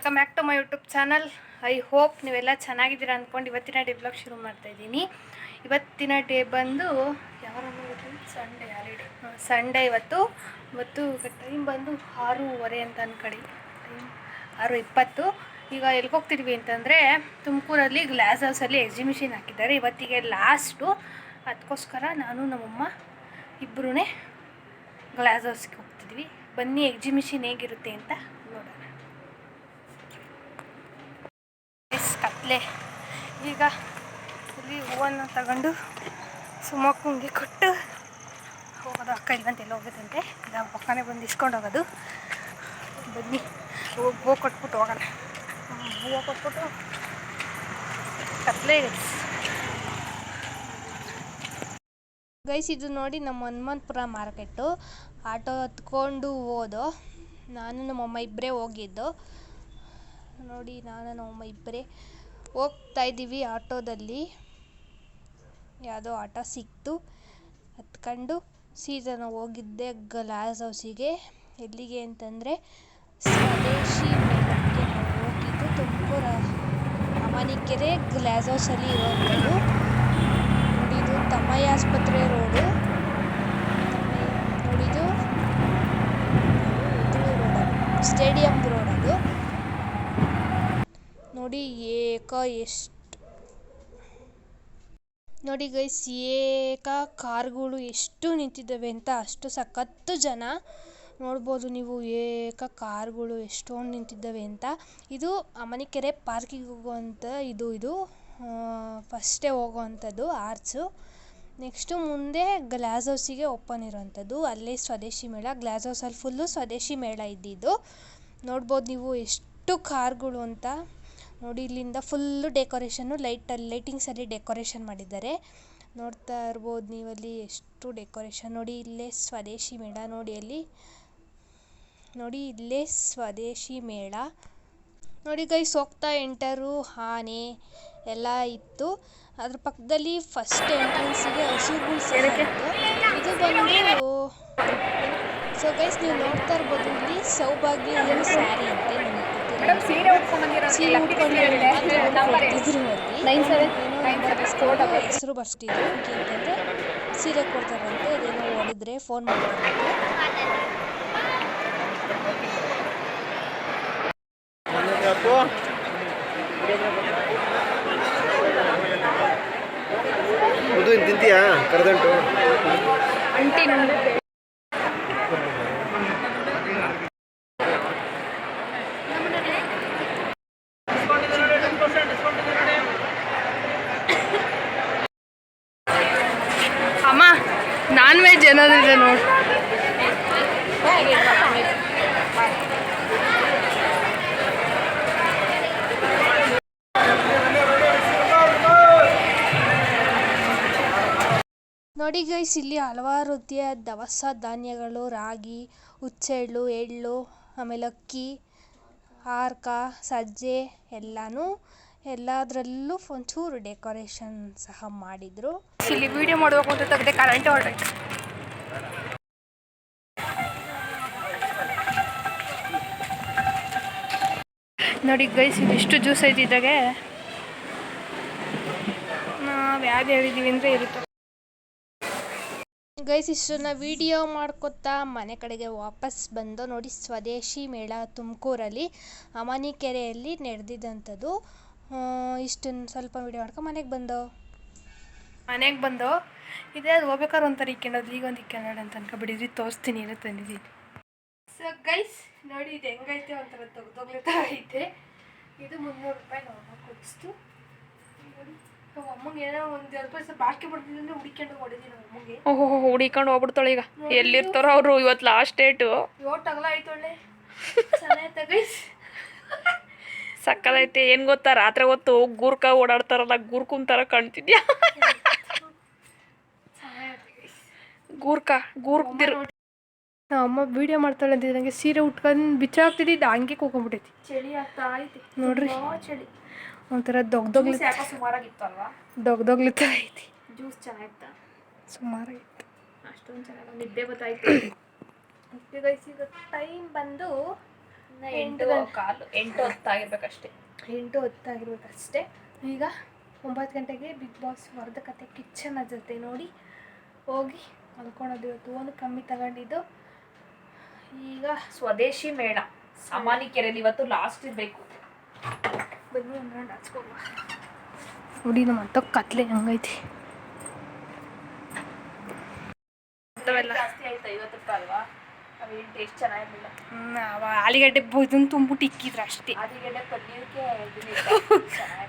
Welcome back to my YouTube channel. I hope ನೀವೆಲ್ಲ ಚೆನ್ನಾಗಿದ್ದೀರಾ ಅಂದ್ಕೊಂಡು ಇವತ್ತಿನ ಡೇ ಬ್ಲಾಗ್ ಶುರು ಮಾಡ್ತಾ ಇದ್ದೀನಿ. ಇವತ್ತಿನ ಡೇ ಬಂದು ಯಾವಾಗ ಸಂಡೇ ಹಾಲಿಡೇ ಸಂಡೇ ಇವತ್ತು. ಇವತ್ತು ಟೈಮ್ ಬಂದು ಆರೂವರೆ ಅಂತ ಅಂದ್ಕೊಳ್ಳಿ ಟೈಮ್ ಆರು ಇಪ್ಪತ್ತು ಈಗ ಎಲ್ಲಿಗೆ ಹೋಗ್ತಿದ್ವಿ ಅಂತಂದರೆ ತುಮಕೂರಲ್ಲಿ ಗ್ಲಾಸ್ ಹೌಸಲ್ಲಿ ಎಕ್ಸಿಬಿಷನ್ ಹಾಕಿದ್ದಾರೆ. ಇವತ್ತಿಗೆ ಲಾಸ್ಟು ಅದಕ್ಕೋಸ್ಕರ ನಾನು, ನಮ್ಮಮ್ಮ ಇಬ್ಬರೂ ಗ್ಲಾಸ್ ಹೌಸ್ಗೆ ಹೋಗ್ತಿದ್ವಿ. ಬನ್ನಿ ಎಕ್ಸಿಬಿಷನ್ ಹೇಗಿರುತ್ತೆ ಅಂತ. ಎಸ್ ಈಗ ಇಲ್ಲಿ ಹೂವನ್ನು ತಗೊಂಡು ಸುಮಕ್ಕಂಗೆ ಕೊಟ್ಟು ಹೋಗೋದು ಅಕ್ಕ ಇಲ್ಲಂತೆ ಎಲ್ಲ ಹೋಗೋದಂತೆ ಈಗ ಪಕ್ಕನೇ ಬಂದು ಇಸ್ಕೊಂಡು ಹೋಗೋದು. ಬನ್ನಿ ಹೋಗಿ ಹೂವು ಕೊಟ್ಬಿಟ್ಟು ಹೋಗೋಣ. ಹೂವು ಕೊಟ್ಬಿಟ್ಟು ಕತ್ಲೆ ಗೈಸ್, ಇದು ನೋಡಿ ನಮ್ಮ ಹನುಮಂತಪುರ ಮಾರ್ಕೆಟು. ಆಟೋ ಹತ್ಕೊಂಡು ಹೋದೋ, ನಾನು ನಮ್ಮಮ್ಮ ಇಬ್ಬರೇ ಹೋಗಿದ್ದು. ನೋಡಿ, ನಾನು ನಮ್ಮಮ್ಮ ಇಬ್ಬರೇ ಹೋಗ್ತಾ ಇದ್ದೀವಿ ಆಟೋದಲ್ಲಿ. ಯಾವುದೋ ಆಟೋ ಸಿಕ್ತು. ಹತ್ಕೊಂಡು ಸೀದಾ ಹೋಗಿದ್ದೆ ಗ್ಲಾಸ್ ಹೌಸಿಗೆ ಎಲ್ಲಿಗೆ ಅಂತಂದರೆ ಸ್ವದೇಶಿ ಮೇಳಕ್ಕೆ ನಾವು ಹೋಗಿದ್ದು ತುಮಕೂರು ಅಮಾನಿಕೆರೆ ಗ್ಲಾಸ್ ಹೌಸಲ್ಲಿ ಇರೋದು ನೋಡಿದ್ದು ತಮ್ಮಯ್ಯ ಆಸ್ಪತ್ರೆ ರೋಡು. ನೋಡಿದ್ದು ಸ್ಟೇಡಿಯಂ ರೋಡ್. ನೋಡಿ, ಏಕ ಎಷ್ಟು. ನೋಡಿ ಗೈಸ್, ಏಕ ಕಾರ್ಗಳು ಎಷ್ಟು ನಿಂತಿದ್ದಾವೆ ಅಂತ ಅಷ್ಟು ಸಖತ್ತು ಜನ ನೋಡ್ಬೋದು ನೀವು. ಏಕ ಕಾರ್ಗಳು ಎಷ್ಟೊಂದು ನಿಂತಿದ್ದಾವೆ ಅಂತ. ಇದು ಅಮನಿಕೆರೆ ಪಾರ್ಕಿಗೆ ಹೋಗುವಂಥ ಇದು ಇದು ಫಸ್ಟೇ ಹೋಗುವಂಥದ್ದು ಆರ್ಚು ನೆಕ್ಸ್ಟು ಮುಂದೆ ಗ್ಲಾಸ್ ಹೌಸಿಗೆ ಓಪನ್ ಇರೋವಂಥದ್ದು. ಅಲ್ಲೇ ಸ್ವದೇಶಿ ಮೇಳ ಗ್ಲಾಸ್ ಹೌಸಲ್ಲಿ ಫುಲ್ಲು ಸ್ವದೇಶಿ ಮೇಳ ಇದ್ದಿದ್ದು. ನೋಡ್ಬೋದು ನೀವು ಎಷ್ಟು ಕಾರ್ಗಳು ಅಂತ. ನೋಡಿ ಇಲ್ಲಿಂದ ಫುಲ್ಲು ಡೆಕೋರೇಷನ್ನು ಲೈಟಲ್ಲಿ ಲೈಟಿಂಗ್ಸಲ್ಲಿ ಡೆಕೋರೇಷನ್ ಮಾಡಿದ್ದಾರೆ. ನೋಡ್ತಾ ಇರ್ಬೋದು ಅಲ್ಲಿ ಎಷ್ಟು ಡೆಕೋರೇಷನ್ ನೋಡಿ ಇಲ್ಲೇ ಸ್ವದೇಶಿ ಮೇಳ ನೋಡಿ ಅಲ್ಲಿ. ನೋಡಿ ಇಲ್ಲೇ ಸ್ವದೇಶಿ ಮೇಳ. ನೋಡಿ ಗೈಸ್ ಹೋಗ್ತಾ ಎಂಟರು ಆನೆ ಎಲ್ಲ ಇತ್ತು. ಅದ್ರ ಪಕ್ಕದಲ್ಲಿ ಫಸ್ಟ್ ಎಂಟ್ರೆನ್ಸಿಗೆ ಹಸಿರು ಇತ್ತು. ಇದು ಬಂದು ಸೊ ಗೈಸ್ ನೀವು ನೋಡ್ತಾ ಇರ್ಬೋದು ಇಲ್ಲಿ ಸೌಭಾಗ್ಯ ಸ್ಯಾರಿ ಅಂತೆ. ಗೊತ್ತಿಲ್ಲ ಸೀರೆ ಹೆಸರು ಬರ್ಸ್ತಿದ್ರು ಅಂತಂದ್ರೆ ಸೀರೆ ಕೊಡ್ತಾರಂತೆ. ಅದೇನೋ ಹೊಡೆದ್ರೆ ಫೋನ್ ಮಾಡ್ತಾರಂತೆ. ಇದು ತಿಂತೀಯಾ? ಕರದಂಟು? ಅಂಟಿ ಅಮ್ಮ ನೋಡಿ. ನೋಡಿ ಗೈಸ್ ಇಲ್ಲಿ ಹಲವಾರು ರೀತಿಯ ದವಸ ಧಾನ್ಯಗಳು ರಾಗಿ ಹುಚ್ಚೆಳ್ಳು ಎಳ್ಳು ಆಮೇಲೆ ಅಕ್ಕಿ ಹಾರ್ಕ ಸಜ್ಜೆ ಎಲ್ಲನೂ ಎಲ್ಲದರಲ್ಲೂ ಒಂಚೂರು ಡೆಕೋರೇಷನ್ ಸಹ ಮಾಡಿದರು. ಇಲ್ಲಿ ವಿಡಿಯೋ ಮಾಡಬೇಕು ಅಂತ ತೆಗೆದೇ ಕರೆಂಟ್ ಹೊರಟೈತೆ. ನೋಡಿ ಗೈಸ್ ಇದಿಷ್ಟು ಜ್ಯೂಸ್ ಐತಿದ್ದಾಗೆ ನಾವು ಯಾವ್ದು ಹೇಳಿದ್ದೀವಿ ಅಂದರೆ ಇರುತ್ತೆ. ಗೈಸ್ ಇಷ್ಟನ್ನ ವಿಡಿಯೋ ಮಾಡ್ಕೊತಾ ಮನೆ ಕಡೆಗೆ ವಾಪಸ್ ಬಂದು ನೋಡಿ ಸ್ವದೇಶಿ ಮೇಳ ತುಮಕೂರಲ್ಲಿ ಅಮಾನಿಕೆರೆಯಲ್ಲಿ ನಡೆದಿದ್ದಂಥದ್ದು ಇಷ್ಟನ್ನು ಸ್ವಲ್ಪ ವಿಡಿಯೋ ಮಾಡ್ಕೊಂಡು ಮನೆಗೆ ಬಂದು. ಮನೆಗೆ ಬಂದು ಇದೇ ಅದು ಹೋಗ್ಬೇಕಾದ್ರೆ ಒಂಥರ ಇಕ್ಕೊಂಡದ್ದು ಈಗ ಒಂದು ಇಕ್ಕೊಂಡ ಅಂತ ಅನ್ಕೊಬಿಡಿದ್ರಿ ತೋರಿಸ್ತೀನಿ ಏನೋ ತಂದಿದ್ದೀನಿ ಸೊ ಗೈಸ್ ನೋಡಿ ಇದು ಹೆಂಗೈತೆ ಒಂಥರ ತೆಗ್ದೋಗ್ಲೆ ಥರ ಐತೆ. ಇದು ಮುನ್ನೂರು ರೂಪಾಯಿ ನಾವು ಕೊಡಿಸ್ತು ನೋಡಿ ನಮ್ಮ ಅಮ್ಮಂಗೆ ಏನೋ ಒಂದು ಎರಡು ಬಾಕಿ ಬಿಡ್ತಿದ್ರೆ ಹುಡಿಕೊಂಡು ನಮ್ಮ ಅಮ್ಮಂಗೆ. ಓಹೋ ಹುಡಿಕೊಂಡು ಹೋಗ್ಬಿಡ್ತಾಳೆ ಈಗ. ಎಲ್ಲಿರ್ತಾರೋ ಅವರು ಇವತ್ತು ಲಾಸ್ಟ್ ಡೇಟು ಒಳ್ಳೆ. ಚೆನ್ನಾಗೈತೆ ಗೈಸ್ ಸಕ್ಕದೈತೆ ಏನು ಗೊತ್ತಾ? ರಾತ್ರಿ ಹೊತ್ತು ಗೂರ್ಕ ಓಡಾಡ್ತಾರಲ್ಲ ಗೂರ್ಕುಂತಾರ ಕಾಣ್ತಿದ್ಯಾ? ಗೂರ್ಕ ಗೂರ್ಕ್ದಿರ್ ನಮ್ಮ ಅಮ್ಮ ವಿಡಿಯೋ ಮಾಡ್ತಾಳೆ ಅಂತ ನನಗೆ ಸೀರೆ ಉಟ್ಕೊಂಡು ಬಿಚ್ಚಾಗ್ತಿದ್ದಿದ್ದು ಹಂಗೆ ಕೂಕೊಂಡ್ಬಿಟ್ಟೈತಿ ಚಳಿ ಆಗ್ತಾ ಐತಿ. ನೋಡ್ರಿ. ಚಳಿ. ಒಂಥರ ದೊಗ್ ದೊಗ್ಲಿ ಯಾಕೋ ಸುಮಾರಾಗಿತ್ತು ಅಲ್ವಾ ದೊಗ್ ದೊಗ್ಲಿ ಥರ ಐತಿ. ಜ್ಯೂಸ್ ಚೆನ್ನಾಗಿತ್ತ? ಸುಮಾರಾಗಿತ್ತು. ಅಷ್ಟೊಂದು ಚೆನ್ನಾಗಿ ನಿದ್ದೆ ಗೊತ್ತಾಯ್ತು. ಈಗ ಟೈಮ್ ಬಂದು ಎಂಟು ಕಾಲು ಎಂಟು ಹೊತ್ತಾಗಿರ್ಬೇಕಷ್ಟೇ. ಎಂಟು ಹೊತ್ತಾಗಿರ್ಬೇಕಷ್ಟೇ. ಈಗ ಒಂಬತ್ತು ಗಂಟೆಗೆ ಬಿಗ್ ಬಾಸ್ ವರದ ಕತೆ ಕಿಚ್ಚನ ಜೊತೆ ನೋಡಿ ಹೋಗಿ. ಮಲ್ಕೊಳೋದು ಇವತ್ತು ಒಂದು ಕಮ್ಮಿ ತಗೊಂಡಿದ್ದು. ಈಗ ಸ್ವದೇಶಿ ಮೇಣ ಅಮಾನಿ ಕೆರೆಯಲ್ಲಿ ಇವತ್ತು ಲಾಸ್ಟ್ ಇರ್ಬೇಕು. ಬನ್ನಿ ಒಂದು ಹಚ್ಕೊಬ ನೋಡಿ ನಮ್ಮ ಅಂತ ಕತ್ಲೆ ಹಂಗೈತಿ. ಜಾಸ್ತಿ ಆಯ್ತು ಐವತ್ತು ರೂಪಾಯಿ ಅಲ್ವಾ? ಅವೇನು ಟೇಸ್ಟ್ ಚೆನ್ನಾಗಿರ್ಲಿಲ್ಲ. ನಾವು ಆಲಿಗಡ್ಡೆ ಇದನ್ನು ತುಂಬಿಟ್ಟು ಇಕ್ಕಿದ್ರು ಅಷ್ಟೇ. ಆದಿಗೆಡ್ಡೆ ಪನ್ನೀರ್ಗೆ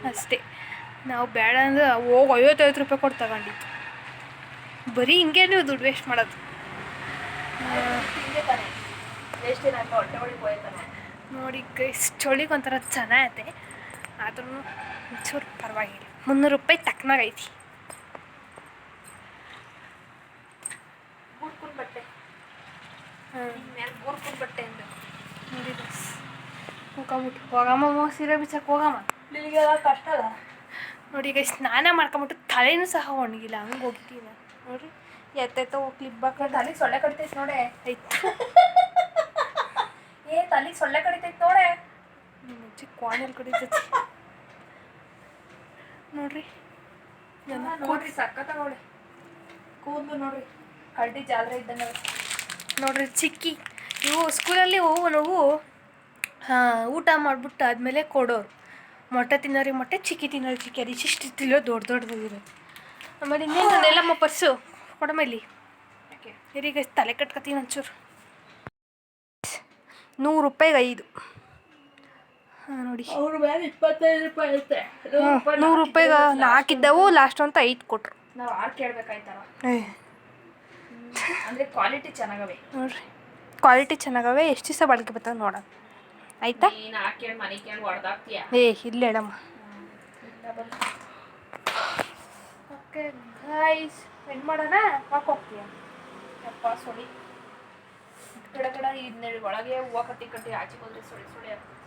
ಅಷ್ಟೇ. ನಾವು ಬೇಡ ಅಂದ್ರೆ ಹೋಗಿ ಐವತ್ತೈವತ್ತು ರೂಪಾಯಿ ಕೊಟ್ಟು ತಗೊಂಡಿದ್ದು. ಬರೀ ಹಿಂಗೆ ನೀವು ದುಡ್ಡು ವೇಸ್ಟ್ ಮಾಡೋದು. ನೋಡಿ ಗೈಸ್ ಚಳಿಗೆ ಒಂಥರ ಚೆನ್ನಾಗೈತೆ. ಆದ್ರೂ ಒಂಚೂರು ಪರವಾಗಿಲ್ಲ. ಮುನ್ನೂರು ರೂಪಾಯಿ ತಕ್ಕನಾಗೈತಿ ಬಟ್ಟೆ ಹೋಗಮ್ಮ ಸೀರೆ ಬಿಚ್ಚಕ್ಕೆ ಹೋಗಮ್ಮ. ಕಷ್ಟ ನೋಡಿ ಈಗ ಸ್ನಾನ ಮಾಡ್ಕೊಂಬಿಟ್ಟು ತಲೆನೂ ಸಹ ಒಣಗಿಲ್ಲ ಹಂಗೆ ಹೋಗಿದ್ದೀವಿ ನಾನು ನೋಡ್ರಿ ಎತ್ತೆತ್ತ ಹೋಗಿ ಕ್ಲಿಪ್ ಹಾಕೊಂಡು ತಲೆಗೆ ಸೊಳ್ಳೆ ಕಡಿತೈತೆ ನೋಡೆ. ಆಯ್ತು. ಏ ತಲೆಗೆ ಸೊಳ್ಳೆ ಕಡಿತೈತೆ ನೋಡೆ. ಅಜ್ಜಿ ಕ್ವಾಣಲ್ ಕಡಿತೈತಿ ನೋಡ್ರಿ ನೋಡ್ರಿ ಸಕ್ಕತ್ತಾಗವಳೆ ಕೂದಲು ನೋಡ್ರಿ ಕಡ್ಡಿ ಜಾತ್ರೆ ಇದ್ದಂಗೆ. ನೋಡ್ರಿ ಚಿಕ್ಕಿ. ಇವು ಸ್ಕೂಲಲ್ಲಿ ನಾವು ಹಾಂ ಊಟ ಮಾಡಿಬಿಟ್ಟು ಆದಮೇಲೆ ಕೊಡೋರು. ಮೊಟ್ಟೆ ತಿನ್ನೋರಿ ಮೊಟ್ಟೆ ಚಿಕ್ಕಿ ತಿನ್ನೋರಿಗೆ ಚಿಕ್ಕಿ ಅದು ಇಷ್ಟು ತಿಲ್ಲೋ ದೊಡ್ಡ ದೊಡ್ಡದಿರೋ ಆಮೇಲೆ ಇನ್ನೇನು ಎಲ್ಲಮ್ಮ ಪರ್ಸು. ಕೊಡಮ್ಮ ಇಲ್ಲಿ. ಇರೀಗ ತಲೆ ಕಟ್ಕೊತೀನಿ ಒಂಚೂರು. ನೂರು ರೂಪಾಯಿಗೆ ಐದು. ಹಾಂ ನೋಡಿ. ಇಪ್ಪತ್ತೈದು ರೂಪಾಯಿ ಐತೆ. ನೂರು ರೂಪಾಯಿಗೆ ನಾಲ್ಕಿದ್ದವು ಲಾಸ್ಟ್ ಅಂತ ಐದು ಕೊಟ್ರು. ನಾವು ಆರು ಅಂದ್ರೆ ಕ್ವಾಲಿಟಿ ಚೆನ್ನಾಗವೆ. ನೋಡ್ರಿ. ಕ್ವಾಲಿಟಿ ಚೆನ್ನಾಗವೆ ಎಷ್ಟು ದಿವಸ ಬಾಳಿಕೆ ಬರ್ತಾವೆ ನೋಡೋಣ. ಆಯ್ತಾ? ಏ ಇಲ್ಲ ಹೇಳಮ್ಮ ಓಕೆ ಗೈಸ್ ಎಂಡ್ ಮಾಡೋಣ? ಹಾಕೋಗ್ತೀಯ ಯಪ್ಪ ಸೊಳಿ ಕಡೆ ಕಡೆ ಇದನ್ನ ಒಳಗೆ ಹೂವು ಕಟ್ಟಿ ಕಟ್ಟಿ ಹೋದ್ರೆ ಸೊಳಿ ಸೊಳಿ ಆಗ್ತದೆ.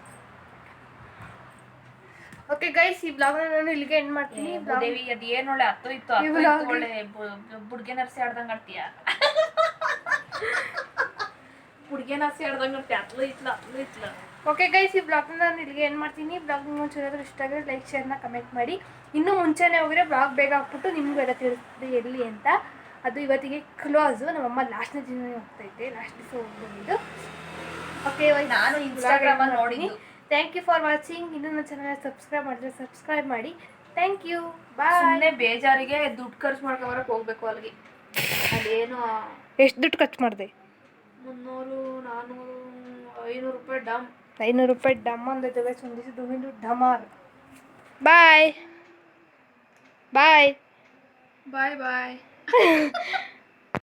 ಓಕೆ ಗೈಸ್ ಈ ಬ್ಲಾಗ್ ನಾನು ಇಲ್ಲಿಗೆ ಎಂಡ್ ಮಾಡ್ತೀನಿ. ದೇವಿ ಅದು ಏನು ಒಳ್ಳೆ ಹತ್ತು ಇತ್ತು. ಒಳ್ಳೆ ಬುಡ್ಗೆ ನರ್ಸಿ ಆಡ್ದಂಗೆ ಆಡ್ತೀಯ? ಆಡ್ದಂಗೆ ಆಡ್ತೀಯ ಹತ್ಲು ಇತ್ಲ ಹತ್ಲು ಇತ್ಲ ಓಕೆ ಗೈಸ್ ಈ ಬ್ಲಾಗ್ನ ನಾನು ಇಲ್ಲಿಗೆ ಏನು ಮಾಡ್ತೀನಿ. ಬ್ಲಾಗ್ ಒಂಚೂರು ಇಷ್ಟ ಆಗಿದ್ರೆ ಲೈಕ್ ಶೇರ್ನ ಕಮೆಂಟ್ ಮಾಡಿ. ಇನ್ನೂ ಮುಂಚೆನೇ ಹೋಗಿದ್ರೆ ಬ್ಲಾಗ್ ಬೇಗ ಹಾಕ್ಬಿಟ್ಟು ನಿಮಗೂ ಎಲ್ಲ ತಿಳಿಸ್ತದೆ ಎಲ್ಲಿ ಅಂತ. ಅದು ಇವತ್ತಿಗೆ ಕ್ಲೋಸು ನಮ್ಮಮ್ಮ ಲಾಸ್ಟ್ನೇ ದಿನ ಹೋಗ್ತೈತೆ ಲಾಸ್ಟ್ ದಿವಸ ಹೋಗ್ಬಂದಿದ್ದು ಓಕೆ ನಾನು ಇನ್ಸ್ಟಾಗ್ರಾಮ್ ಅಲ್ಲಿ ನೋಡಿದ್ದು. ಥ್ಯಾಂಕ್ ಯು ಫಾರ್ ವಾಚಿಂಗ್ ಇನ್ನೂ ನನ್ನ ಚಾನಲ್ ಸಬ್ಸ್ಕ್ರೈಬ್ ಮಾಡಿದ್ರೆ ಸಬ್ಸ್ಕ್ರೈಬ್ ಮಾಡಿ. ಥ್ಯಾಂಕ್ ಯು ಬಾಯ್ ಬೇಜಾರಿಗೆ ದುಡ್ಡು ಖರ್ಚು ಮಾಡ್ಕೊಂಬರಕ್ಕೆ ಹೋಗ್ಬೇಕು ಅಲ್ಲಿಗೆ. ಅದೇನು ಎಷ್ಟು ದುಡ್ಡು ಖರ್ಚು ಮಾಡಿದೆ? ಮುನ್ನೂರು ನಾನ್ನೂರು ಐನೂರು ರೂಪಾಯಿ ಡಮ್ ಐನೂರು ರೂಪಾಯಿ ಡಮ್ ಅಂದಿದ್ದೇವೆ ಸುಂದಿಸಿ ದುಮಿಂದು ಡಮಾರ್ ಬಾಯ್ ಬಾಯ್ ಬಾಯ್ ಬಾಯ್